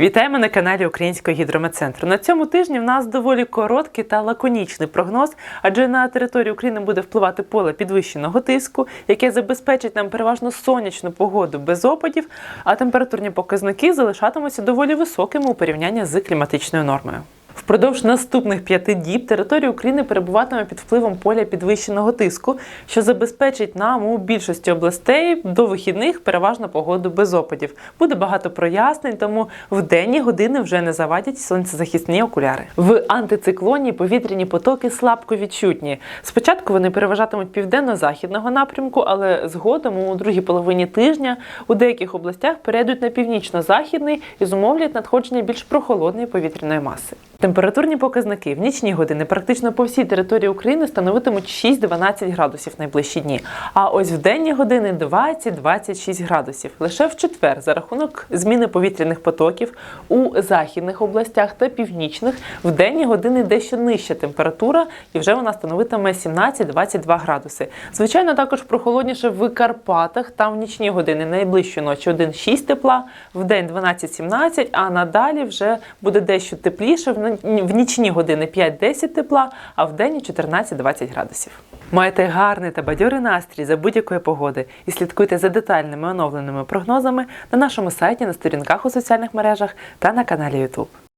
Вітаємо на каналі Українського гідрометцентру. На цьому тижні в нас доволі короткий та лаконічний прогноз, адже на територію України буде впливати поле підвищеного тиску, яке забезпечить нам переважно сонячну погоду без опадів, а температурні показники залишатимуться доволі високими у порівнянні з кліматичною нормою. Впродовж наступних п'яти діб територія України перебуватиме під впливом поля підвищеного тиску, що забезпечить нам у більшості областей до вихідних переважно погоду без опадів. Буде багато прояснень, тому в денні години вже не завадять сонцезахисні окуляри. В антициклоні повітряні потоки слабко відчутні. Спочатку вони переважатимуть південно-західного напрямку, але згодом у другій половині тижня у деяких областях перейдуть на північно-західний і зумовлять надходження більш прохолодної повітряної маси. Температурні показники в нічні години практично по всій території України становитимуть 6-12 градусів найближчі дні. А ось в денні години 20-26 градусів. Лише в четвер за рахунок зміни повітряних потоків у західних областях та північних в денні години дещо нижча температура, і вже вона становитиме 17-22 градуси. Звичайно, також прохолодніше в Карпатах. Там в нічні години найближчої ночі 1-6 тепла, в день 12-17, а надалі вже буде дещо тепліше. В нічні години 5-10 тепла, а в день 14-20 градусів. Майте гарний та бадьорий настрій за будь-якої погоди і слідкуйте за детальними оновленими прогнозами на нашому сайті, на сторінках у соціальних мережах та на каналі YouTube.